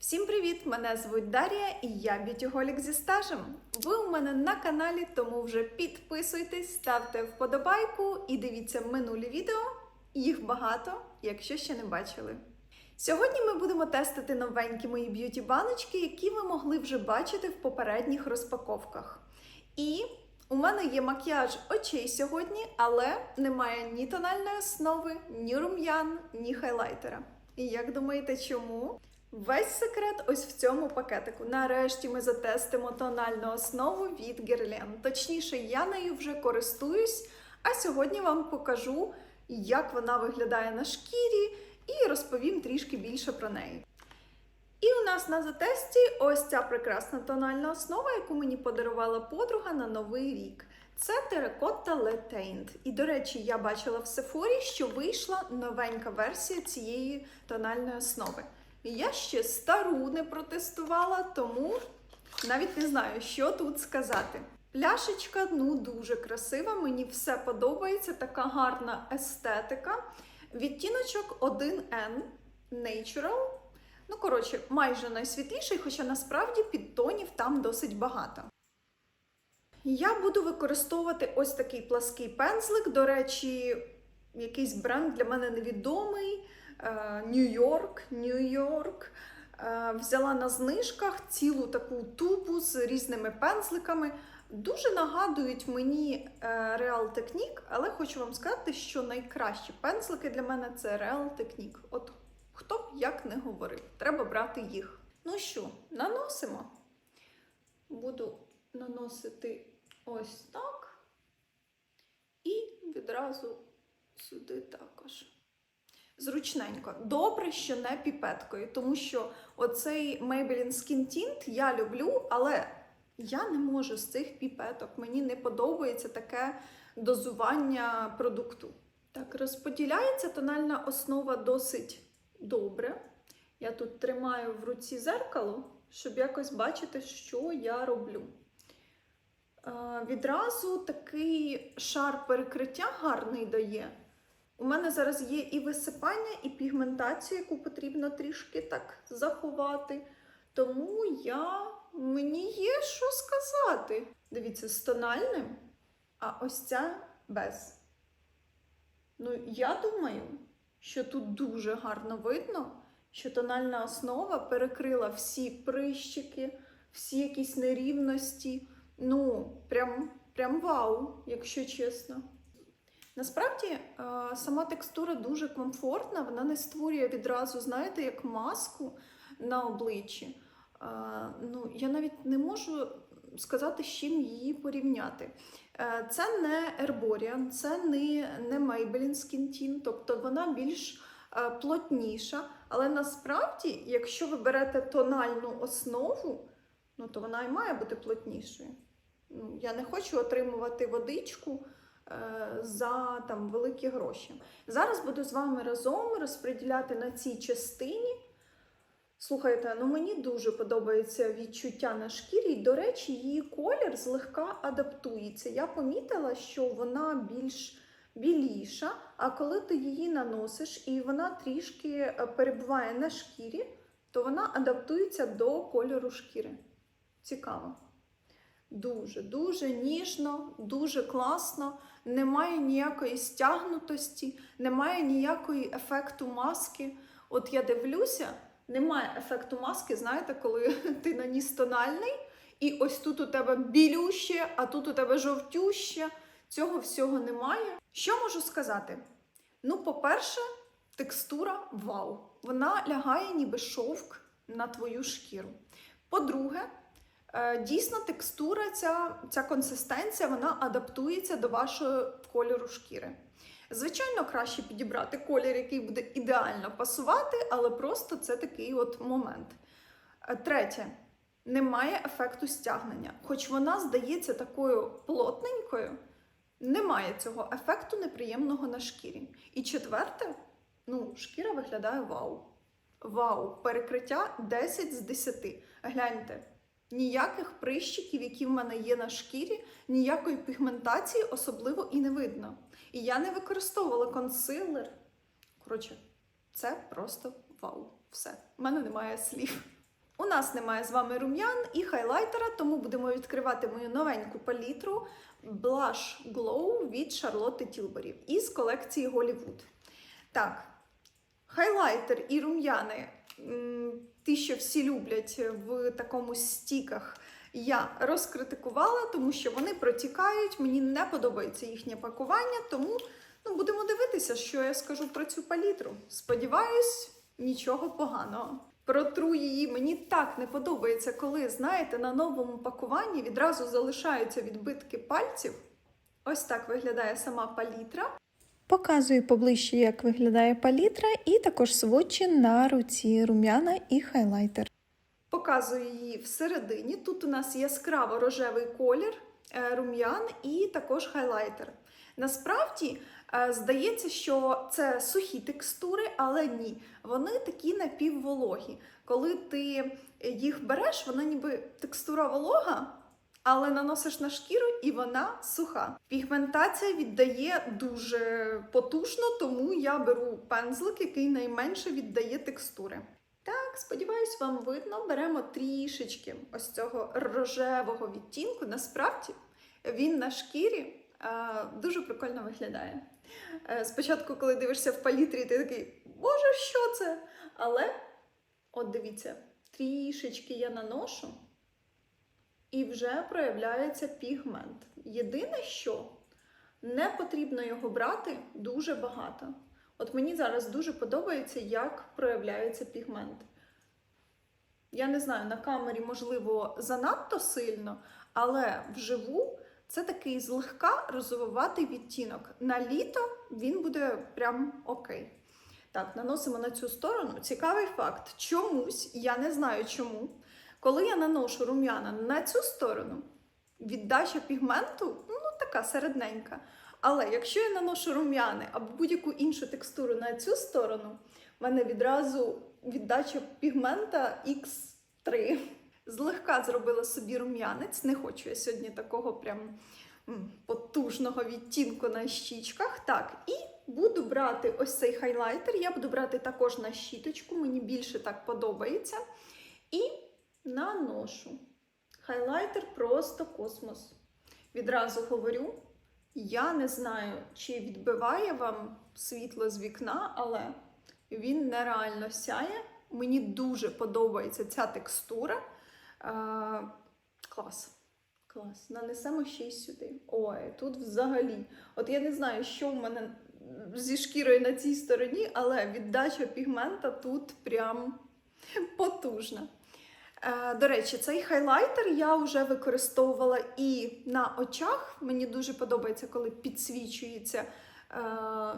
Всім привіт! Мене звуть Дар'я і я б'ютіголік зі стажем. Ви у мене на каналі, тому вже підписуйтесь, ставте вподобайку і дивіться минулі відео. Їх багато, якщо ще не бачили. Сьогодні ми будемо тестити новенькі мої б'юті баночки, які ви могли вже бачити в попередніх розпаковках. І у мене є макіяж очей сьогодні, але немає ні тональної основи, ні рум'ян, ні хайлайтера. І як думаєте, чому? Весь секрет ось в цьому пакетику. Нарешті ми затестимо тональну основу від Guerlain. Точніше, я нею вже користуюсь, а сьогодні вам покажу, як вона виглядає на шкірі, і розповім трішки більше про неї. І у нас на затесті ось ця прекрасна тональна основа, яку мені подарувала подруга на новий рік. Це Terracotta Le Taint. І, до речі, я бачила в Сефорі, що вийшла новенька версія цієї тональної основи. Я ще стару не протестувала, тому навіть не знаю, що тут сказати. Пляшечка ну дуже красива, мені все подобається, така гарна естетика. Відтіночок 1N Natural. Ну, коротше, майже найсвітліший, хоча насправді підтонів там досить багато. Я буду використовувати ось такий плаский пензлик. До речі, якийсь бренд для мене невідомий. Нью-Йорк, Нью-Йорк. Е, Взяла на знижках цілу таку тубу з різними пензликами. Дуже нагадують мені е, Real Technique, але хочу вам сказати, що найкращі пензлики для мене це Real Technique. От хто б як не говорив, треба брати їх. Ну що, наносимо. Буду наносити ось так. І відразу сюди також. Зручненько. Добре, що не піпеткою, тому що оцей Maybelline Skin Tint я люблю, але я не можу з цих піпеток. Мені не подобається таке дозування продукту. Так, розподіляється тональна основа досить добре. Я тут тримаю в руці зеркало, щоб якось бачити, що я роблю. Е, відразу такий шар перекриття гарний дає. У мене зараз є і висипання, і пігментація, яку потрібно трішки так заховати. Тому я мені є що сказати. Дивіться, з тональним, а ось ця без. Ну, я думаю, що тут дуже гарно видно, що тональна основа перекрила всі прищики, всі якісь нерівності. Ну, прям, прям вау, якщо чесно. Насправді, е, сама текстура дуже комфортна, вона не створює відразу, знаєте, як маску на обличчі. Е, Ну, я навіть не можу сказати, з чим її порівняти. Е, Це не Herborian, це не, не Maybelline Skin Tint, тобто вона більш плотніша. Але насправді, якщо ви берете тональну основу, ну, то вона і має бути плотнішою. Ну, Я не хочу отримувати водичку за там великі гроші. Зараз буду з вами разом розподіляти на цій частині. Слухайте, ну мені дуже подобається відчуття на шкірі. І, до речі, її колір злегка адаптується. Я помітила, що вона більш біліша, а коли ти її наносиш і вона трішки е, перебуває на шкірі, то вона адаптується до кольору шкіри. Цікаво. Дуже, дуже ніжно, дуже класно, немає ніякої стягнутості, немає ніякої ефекту маски. От я дивлюся, немає ефекту маски, знаєте, коли ти наніс тональний, і ось тут у тебе білюще, а тут у тебе жовтюще. Цього всього немає. Що можу сказати? Ну, по-перше, текстура вау. Вона лягає ніби шовк на твою шкіру. По-друге, Дійсно, текстура, ця, ця консистенція, вона адаптується до вашого кольору шкіри. Звичайно, краще підібрати колір, який буде ідеально пасувати, але просто це такий от момент. Е, Третє, немає ефекту стягнення. Хоч вона здається такою плотненькою, немає цього ефекту неприємного на шкірі. І четверте, ну, шкіра виглядає вау. Вау! Перекриття 10 з 10. Гляньте. Ніяких прищиків, які в мене є на шкірі, ніякої пігментації особливо і не видно. І я не використовувала консилер. Коротше, це просто вау. Все. У мене немає слів. У нас немає з вами рум'ян і хайлайтера, тому будемо відкривати мою новеньку палітру Blush Glow від Charlotte Tilbury із колекції Hollywood. Так, хайлайтер і рум'яни, ті, що всі люблять в такому стіках, я розкритикувала, тому що вони протікають. Мені не подобається їхнє пакування, тому ну, будемо дивитися, що я скажу про цю палітру. Сподіваюсь, нічого поганого. Протру її мені так не подобається, коли, знаєте, на новому пакуванні відразу залишаються відбитки пальців. Ось так виглядає сама палітра. Показую поближче, як виглядає палітра, і також сводчі на руці рум'яна і хайлайтер. Показую її всередині. Тут у нас яскраво рожевий колір, е, рум'ян і також хайлайтер. Насправді, е, здається, що це сухі текстури, але ні. Вони такі напіввологі. Коли ти їх береш, вона ніби текстура волога, але наносиш на шкіру і вона суха. Пігментація віддає дуже потужно, тому я беру пензлик, який найменше віддає текстури. Так, сподіваюсь, вам видно. Беремо трішечки ось цього рожевого відтінку. Насправді він на шкірі е, дуже прикольно виглядає. Е, спочатку, коли дивишся в палітрі, ти такий, боже, що це? Але, от дивіться, трішечки я наношу, і вже проявляється пігмент. Єдине, що не потрібно його брати дуже багато. От мені зараз дуже подобається, як проявляється пігмент. Я не знаю, на камері, можливо, занадто сильно, але вживу це такий злегка розовуватий відтінок. На літо він буде прям окей. Так, наносимо на цю сторону. Цікавий факт. Чомусь, я не знаю чому, коли я наношу рум'яна на цю сторону, віддача пігменту ну, така середненька. Але якщо я наношу рум'яни або будь-яку іншу текстуру на цю сторону, в мене відразу віддача пігмента X3. Злегка зробила собі рум'янець. Не хочу я сьогодні такого прям потужного відтінку на щічках. Так, і буду брати ось цей хайлайтер. Я буду брати також на щіточку, мені більше так подобається. І наношу. Хайлайтер просто космос. Відразу говорю. Я не знаю, чи відбиває вам світло з вікна, але він нереально сяє. Мені дуже подобається ця текстура. Е, клас. Клас. Нанесемо ще й сюди. Ой, тут взагалі. От я не знаю, що в мене зі шкірою на цій стороні, але віддача пігмента тут прям потужна. Е, До речі, цей хайлайтер я вже використовувала і на очах. Мені дуже подобається, коли підсвічується е,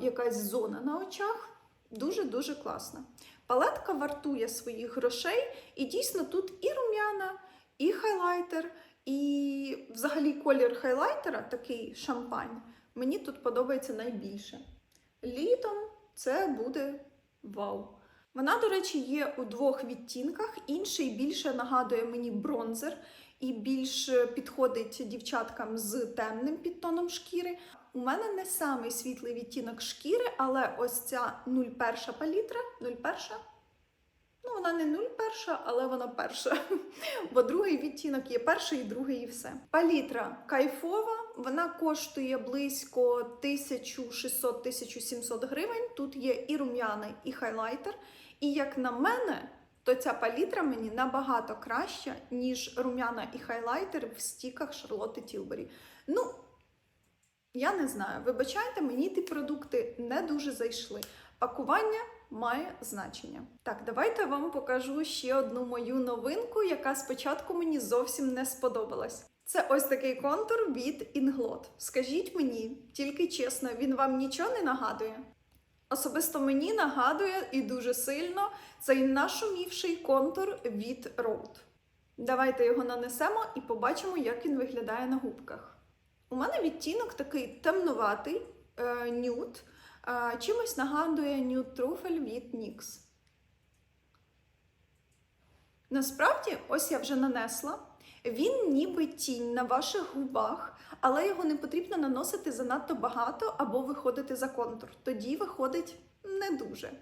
якась зона на очах. Дуже-дуже класно. Палетка вартує своїх грошей, і дійсно тут і рум'яна, і хайлайтер, і взагалі колір хайлайтера, такий шампань, мені тут подобається найбільше. Літом це буде вау. Вона, до речі, є у двох відтінках. Інший більше нагадує мені бронзер і більш підходить дівчаткам з темним підтоном шкіри. У мене не самий світлий відтінок шкіри, але ось ця 01 палітра, 01, ну вона не 01, але вона перша. Бо другий відтінок є перший і другий і все. Палітра кайфова, вона коштує близько 1600-1700 гривень. Тут є і рум'яний, і хайлайтер. І як на мене, то ця палітра мені набагато краща, ніж рум'яна і хайлайтер в стіках Charlotte Tilbury. Ну, я не знаю. Вибачайте, мені ті продукти не дуже зайшли. Пакування має значення. Так, давайте я вам покажу ще одну мою новинку, яка спочатку мені зовсім не сподобалась. Це ось такий контур від Inglot. Скажіть мені, тільки чесно, він вам нічого не нагадує? Особисто мені нагадує і дуже сильно цей нашумівший контур від Rode. Давайте його нанесемо і побачимо, як він виглядає на губках. У мене відтінок такий темнуватий, е, нюд, е, чимось нагадує нюд труфель від NYX. Насправді, ось я вже нанесла. Він ніби тінь на ваших губах, але його не потрібно наносити занадто багато або виходити за контур. Тоді виходить не дуже.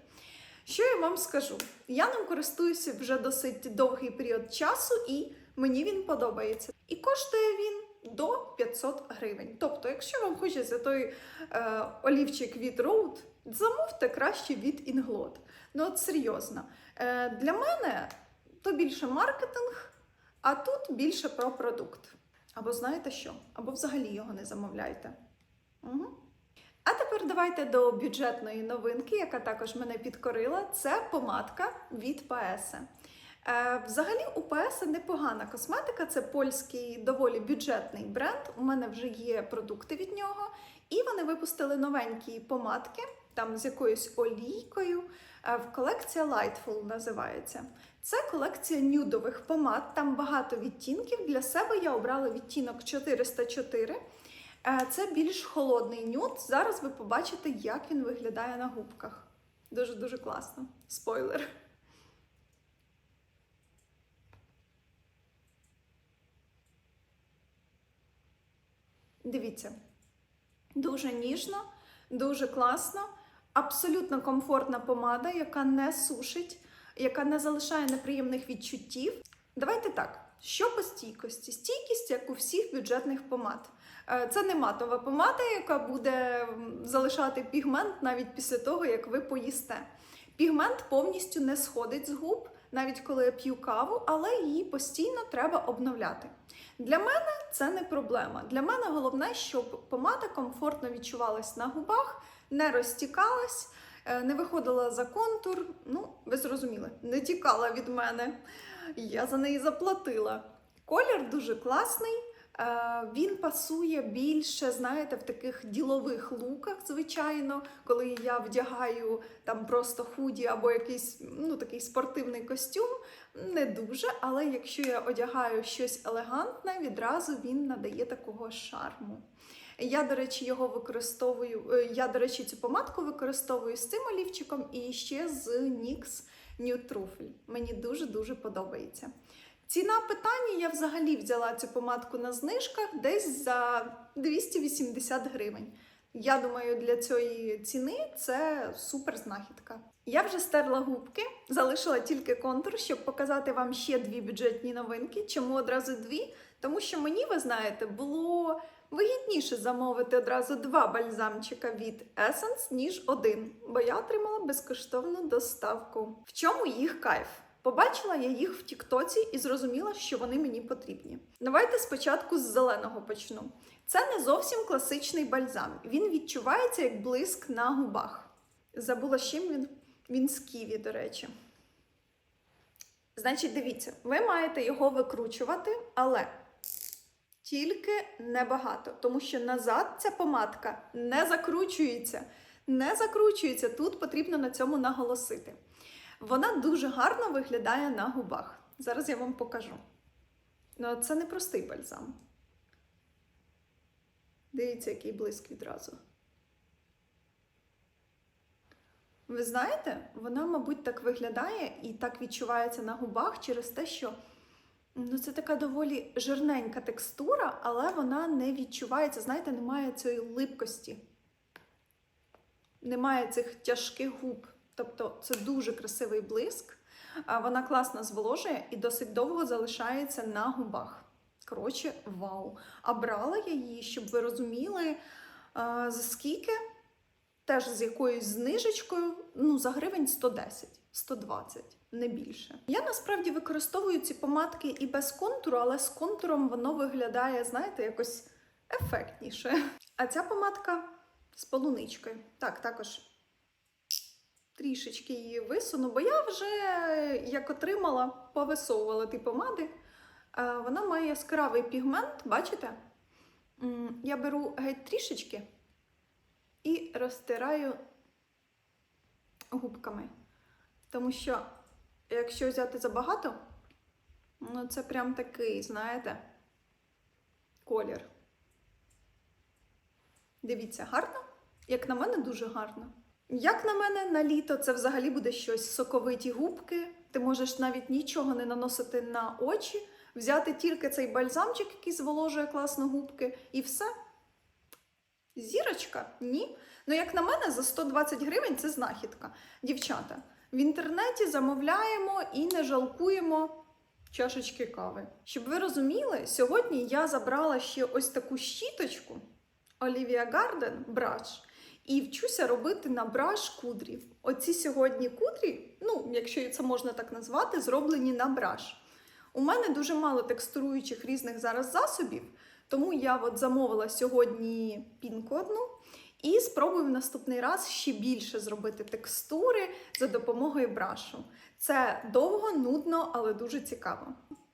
Що я вам скажу? Я ним користуюся вже досить довгий період часу, і мені він подобається. І коштує він до 500 гривень. Тобто, якщо вам хочеться той е, олівчик від Road, замовте краще від Inglot. Ну от серйозно. Е, для мене то більше маркетинг, а тут більше про продукт. Або знаєте що? Або взагалі його не замовляйте. Угу. А тепер давайте до бюджетної новинки, яка також мене підкорила. Це помадка від Паеса. Взагалі, у Паеса непогана косметика, це польський доволі бюджетний бренд. У мене вже є продукти від нього. І вони випустили новенькі помадки, там з якоюсь олійкою. Е, В колекція Lightful називається. Це колекція нюдових помад, там багато відтінків. Для себе я обрала відтінок 404. Е, Це більш холодний нюд. Зараз ви побачите, як він виглядає на губках. Дуже-дуже класно. Спойлер. Дивіться. Дуже ніжно, дуже класно, абсолютно комфортна помада, яка не сушить, яка не залишає неприємних відчуттів. Давайте так. Що по стійкості? Стійкість, як у всіх бюджетних помад. Е, Це не матова помада, яка буде залишати пігмент навіть після того, як ви поїсте. Пігмент повністю не сходить з губ, навіть коли я п'ю каву, але її постійно треба обновляти. Для мене це не проблема. Для мене головне, щоб помада комфортно відчувалась на губах, не розтікалась, не виходила за контур. Ну, ви зрозуміли, не тікала від мене. Я за неї заплатила. Колір дуже класний. е, Він пасує більше, знаєте, в таких ділових луках, звичайно, коли я вдягаю там просто худі або якийсь ну, такий спортивний костюм. Не дуже, але якщо я одягаю щось елегантне, відразу він надає такого шарму. Я, до речі, його використовую. е, Я, до речі, цю помадку використовую з цим олівчиком і ще з NYX Nude Truffle. Мені дуже-дуже подобається. Ціна питання я взагалі взяла цю помадку на знижках десь за 280 гривень. Я думаю, для цієї ціни це супер знахідка. Я вже стерла губки, залишила тільки контур, щоб показати вам ще дві бюджетні новинки. Чому одразу дві? Тому що мені, ви знаєте, було вигідніше замовити одразу два бальзамчика від Essence, ніж один, бо я отримала безкоштовну доставку. В чому їх кайф? Побачила я їх в Тіктоці і зрозуміла, що вони мені потрібні. Давайте спочатку з зеленого почну. Це не зовсім класичний бальзам. Він відчувається як блиск на губах. Забула, з чим він. Він з ківі, до речі. Значить, дивіться, ви маєте його викручувати, але тільки небагато, тому що назад ця помадка не закручується. Не закручується. Тут потрібно на цьому наголосити. Вона дуже гарно виглядає на губах. Зараз я вам покажу. Ну, це не простий бальзам. Дивіться, який блиск відразу. Ви знаєте, вона, мабуть, так виглядає і так відчувається на губах через те, що ну, це така доволі жирненька текстура, але вона не відчувається, знаєте, немає цієї липкості, немає цих тяжких губ. Тобто це дуже красивий блиск. Вона класно зволожує і досить довго залишається на губах. Коротше, вау! А брала я її, щоб ви розуміли, за скільки? Теж з якоюсь знижечкою, ну, за гривень 110, 120, не більше. Я насправді використовую ці помадки і без контуру, але з контуром воно виглядає, знаєте, якось ефектніше. А ця помадка з полуничкою. Так, також трішечки її висуну, бо я вже як отримала, повисовувала ті помади. Е, Вона має яскравий пігмент, бачите? Я беру геть трішечки і розтираю губками. Тому що, якщо взяти забагато, ну це прям такий, знаєте, колір. Дивіться, гарно? Як на мене, дуже гарно. Як на мене, на літо це взагалі буде щось соковиті губки. Ти можеш навіть нічого не наносити на очі, взяти тільки цей бальзамчик, який зволожує класно губки, і все. Зірочка? Ні. Ну, як на мене, за 120 гривень це знахідка. Дівчата, В інтернеті замовляємо і не жалкуємо чашечки кави. Щоб ви розуміли, сьогодні я забрала ще ось таку щіточку Olivia Garden Brush і вчуся робити на браш кудрі. Оці сьогодні кудрі, ну, якщо це можна так назвати, зроблені на браш. У мене дуже мало текстуруючих різних зараз засобів, тому я от замовила сьогодні пінку одну і спробую в наступний раз ще більше зробити текстури за допомогою брашу. Це довго, нудно, але дуже цікаво.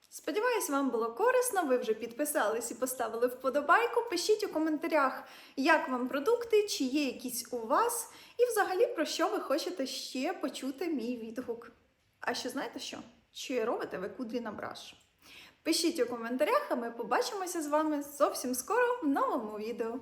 Сподіваюсь, вам було корисно. Ви вже підписались і поставили вподобайку. Пишіть у коментарях, як вам продукти, чи є якісь у вас, і взагалі про що ви хочете ще почути мій відгук. А ще знаєте що? Чи робите ви кудрі на браш? Пишіть у коментарях, а ми побачимося з вами зовсім скоро в новому відео.